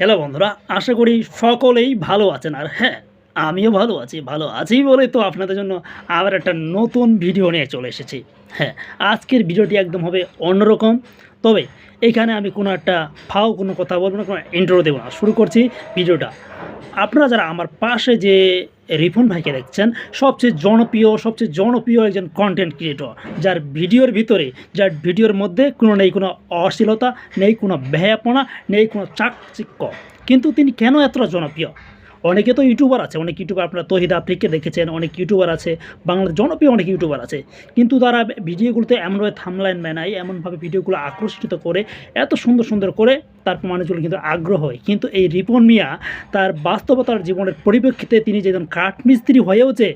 Hello বন্ধুরা, আশা করি সকলেই ভালো আছেন। আর হ্যাঁ আমিও ভালো আছি ভালো আছি বলে তো আপনাদের জন্য আবার একটা নতুন ভিডিও নিয়ে চলে এসেছি। হ্যাঁ আজকের ভিডিওটি একদম হবে অন্যরকম। তবে এখানে আমি কোনো একটা ফাও কোনো কথা বলব না, কোনো ইন্টারভিউ দেবো না। শুরু করছি ভিডিওটা আপনারা যারা আমার পাশে যে রিফন ভাইকে দেখছেন, সবচেয়ে জনপ্রিয় সবচেয়ে জনপ্রিয় একজন কন্টেন্ট ক্রিয়েটর যার ভিডিওর ভিতরে, যার ভিডিওর মধ্যে কোনো নেই কোনো অশ্লীলতা, নেই কোনো ভ্যাপনা নেই কোনো চাকচিক্য। কিন্তু তিনি কেন এতটা জনপ্রিয়? অনেকে তো ইউটিউবার আছে, অনেক ইউটিউবার আপনারা তহিদ আফ্রিককে দেখেছেন, অনেক ইউটিউবার আছে, বাংলার জনপ্রিয় অনেক ইউটিউবার আছে, কিন্তু তারা ভিডিওগুলোতে এমনভাবে থামলাইন বানায় এমনভাবে ভিডিওগুলো আকর্ষিত করে, এত সুন্দর সুন্দর করে তারপর মানুষগুলো কিন্তু আগ্রহ হয়। কিন্তু এই রিপন মিয়া তার বাস্তবতার জীবনের পরিপ্রেক্ষিতে তিনি যেজন কাঠমিস্ত্রি হয়েও যে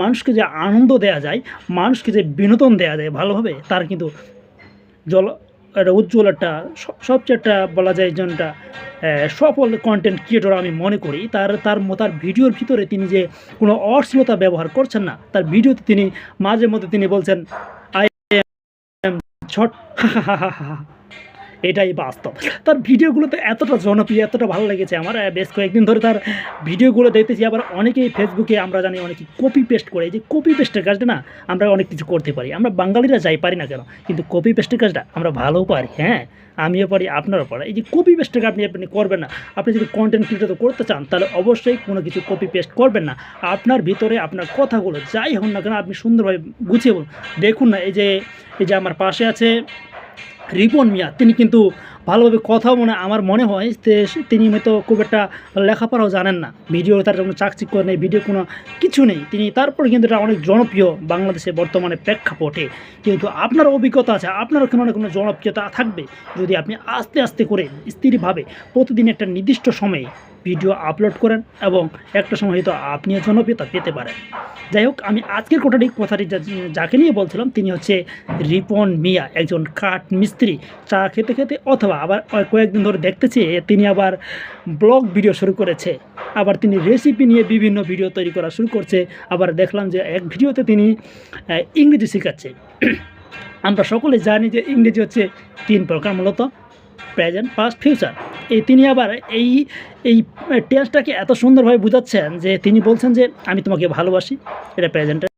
মানুষকে যে আনন্দ দেওয়া যায়, মানুষকে যে বিনোদন দেওয়া যায় ভালোভাবে, তার কিন্তু জল একটা উজ্জ্বল একটা সবচেয়ে একটা বলা যায় একজনটা সফল কন্টেন্ট ক্রিয়েটর আমি মনে করি। তার তার তার ভিডিওর ভিতরে তিনি যে কোনো অশ্লীলতা ব্যবহার করছেন না, তার ভিডিওতে তিনি মাঝে মধ্যে তিনি বলছেন আই এম ছট এটাই বাস্তব। তার ভিডিওগুলোতে এতটা জনপ্রিয়, এতটা ভালো লেগেছে আমার বেশ কয়েকদিন ধরে তার ভিডিওগুলো দেখতেছি। আবার অনেকেই ফেসবুকে আমরা জানি অনেকে কপি পেস্ট করে। এই যে কপি পেস্টের কাজটা না, আমরা অনেক কিছু করতে পারি। আমরা বাঙালিরা যাই পারি না কেন, কিন্তু কপি পেস্টের কাজটা আমরা ভালোও পারি হ্যাঁ? আমিও পারি, আপনারও পারি এই যে কপি পেস্টটাকে আপনি আপনি করবেন না, আপনি যদি কন্টেন্ট ক্রিয়েটর করতে চান, তাহলে অবশ্যই কোনো কিছু কপি পেস্ট করবেন না। আপনার ভিতরে আপনার কথাগুলো যাই হন না কেন, আপনি সুন্দরভাবে গুছিয়ে বলুন। দেখুন না, এই যে এই যে আমার পাশে আছে রিপন মিয়া। তিনি কিন্তু ভালোভাবে কথাও মনে আমার মনে হয় তিনি হয়তো খুব একটা লেখাপড়াও জানেন না। ভিডিও তার কোনো চাকচিক করে নেই, ভিডিও কোনো কিছু নেই। তিনি তারপর কিন্তু এটা অনেক জনপ্রিয় বাংলাদেশে বর্তমানে প্রেক্ষাপটে। কিন্তু আপনার অভিজ্ঞতা আছে আপনারও কোনো না কোনো জনপ্রিয়তা থাকবে? যদি আপনি আস্তে আস্তে করে স্থিরভাবে প্রতিদিন একটা নির্দিষ্ট সময়ে ভিডিও আপলোড করেন এবং একটা সময় হয়তো আপনিও জনপ্রিয়তা পেতে পারেন। যাই হোক, আমি আজকের কথাটি কথাটি যাকে নিয়ে বলছিলাম, তিনি হচ্ছে রিপন মিয়া, একজন কাঠ মিস্ত্রি। চা খেতে খেতে অথবা আবার কয়েকদিন ধরে দেখতেছি তিনি আবার ব্লগ ভিডিও শুরু করেছে। আবার তিনি রেসিপি নিয়ে বিভিন্ন ভিডিও তৈরি করা শুরু করছে। আবার দেখলাম যে এক ভিডিওতে তিনি ইংরেজি শেখাচ্ছে। আমরা সকলে জানি যে ইংরেজি হচ্ছে তিন প্রকার মূলত। প্রেজেন্ট পাস্ট ফিউচার এই তিনি আবার এই এই টেন্সটাকে এত সুন্দরভাবে বুঝাচ্ছেন যে তিনি বলছেন যে, আমি তোমাকে ভালোবাসি, এটা প্রেজেন্টে